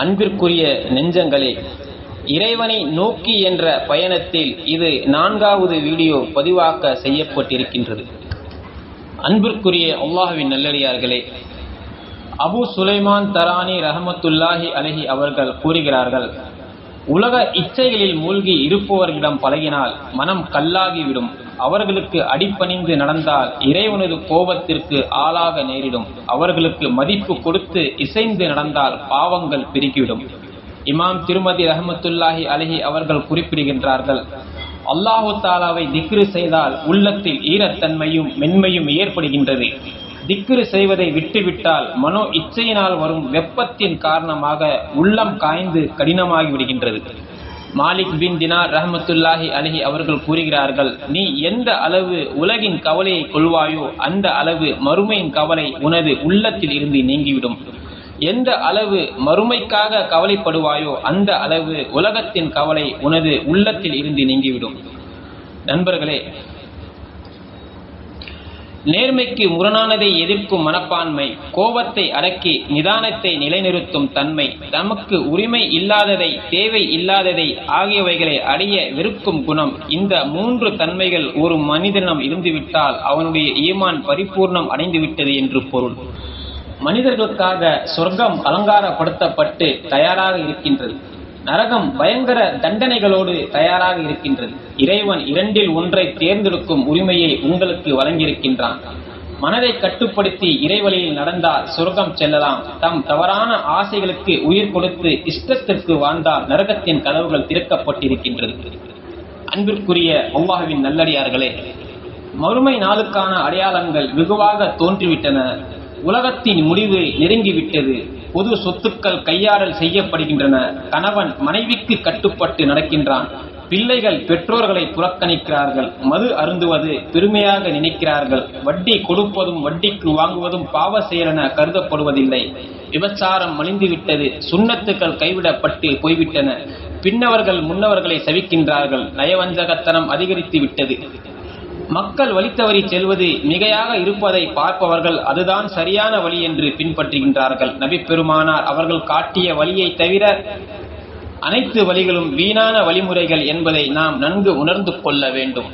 அன்பிற்குரிய நெஞ்சங்களே இறைவனை நோக்கி என்ற பயணத்தில் இது நான்காவது வீடியோ பதிவாக்க செய்யப்பட்டிருக்கின்றது. அன்பிற்குரிய அல்லாஹுவின் நல்லடியார்களே அபு சுலைமான் தரானி ரஹமத்துல்லாஹி அலஹி அவர்கள் கூறுகிறார்கள் உலக இச்சைகளில் மூழ்கி இருப்பவர்களிடம் பழகினால் மனம் கல்லாகிவிடும். அவர்களுக்கு அடிப்பணிந்து நடந்தால் இறைவனது கோபத்திற்கு ஆளாக நேரிடும். அவர்களுக்கு மதிப்பு கொடுத்து இசைந்து நடந்தால் பாவங்கள் பெருகிவிடும். இமாம் திருமதி ரஹமத்துல்லாஹி அலஹி அவர்கள் குறிப்பிடுகின்றார்கள் அல்லாஹு தாலாவை திக்ரு செய்தால் உள்ளத்தில் ஈரத்தன்மையும் மென்மையும் ஏற்படுகின்றது. திக்ரு செய்வதை விட்டுவிட்டால் மனோ இச்சையினால் வரும் வெப்பத்தின் காரணமாக உள்ளம் காய்ந்து கடினமாகி விடுகின்றது மாலிக் பின் தினார் ரஹமத்துல்லாஹி அலஹி அவர்கள் கூறுகிறார்கள் நீ எந்த அளவு உலகின் கவலையை கொள்வாயோ அந்த அளவு மறுமையின் கவலை உனது உள்ளத்தில் இருந்து நீங்கிவிடும். எந்த அளவு மறுமைக்காக கவலைப்படுவாயோ அந்த அளவு உலகத்தின் கவலை உனது உள்ளத்தில் இருந்து நீங்கிவிடும். நண்பர்களே நேர்மைக்கு முரணானதை எதிர்க்கும் மனப்பான்மை கோபத்தை அடக்கி நிதானத்தை நிலைநிறுத்தும் தன்மை தமக்கு உரிமை இல்லாததை தேவை இல்லாததை ஆகியவைகளை அடைய வெறுக்கும் குணம். இந்த மூன்று தன்மைகள் ஒரு மனிதனிடம் இருந்துவிட்டால் அவனுடைய ஈமான் பரிபூர்ணம் அடைந்துவிட்டது என்று பொருள். மனிதர்களுக்காக சொர்க்கம் அலங்காரப்படுத்தப்பட்டு தயாராக இருக்கின்றது. நரகம் பயங்கர தண்டனைகளோடு தயாராக இருக்கின்றது. இறைவன் இரண்டில் ஒன்றை தேர்ந்தெடுக்கும் உரிமையை உங்களுக்கு வழங்கியிருக்கின்றான். மனதை கட்டுப்படுத்தி இறைவழியில் நடந்தால் சொர்க்கம் செல்லலாம். தம் தவறான ஆசைகளுக்கு உயிர் கொடுத்து இஷ்டத்திற்கு வாழ்ந்தால் நரகத்தின் கதவுகள் திறக்கப்பட்டிருக்கின்றது. அன்பிற்குரிய அல்லாஹுவின் நல்லடியார்களே மறுமை நாளுக்கான அடையாளங்கள் வெகுவாக தோன்றிவிட்டன. உலகத்தின் முடிவு நெருங்கிவிட்டது. பொது சொத்துக்கள் கையாடல் செய்யப்படுகின்றன. கணவன் மனைவிக்கு கட்டுப்பட்டு நடக்கின்றான். பிள்ளைகள் பெற்றோர்களை புறக்கணிக்கிறார்கள். மது அருந்துவது பெருமையாக நினைக்கிறார்கள். வட்டி கொடுப்பதும் வட்டிக்கு வாங்குவதும் பாவ செயலென கருதப்படுவதில்லை. விபச்சாரம் மலிந்துவிட்டது. சுண்ணத்துக்கள் கைவிடப்பட்டு போய்விட்டன. பின்னவர்கள் முன்னவர்களை சவிக்கின்றார்கள். நயவஞ்சகத்தனம் அதிகரித்து விட்டது மக்கள் வழித்தவறி செல்வது மிகையாக இருப்பதை பார்ப்பவர்கள் அதுதான் சரியான வழி என்று பின்பற்றுகின்றார்கள். நபி பெருமானார் அவர்கள் காட்டிய வழியை தவிர அனைத்து வழிகளும் வீணான வழிமுறைகள் என்பதை நாம் நன்கு உணர்ந்து கொள்ள வேண்டும்.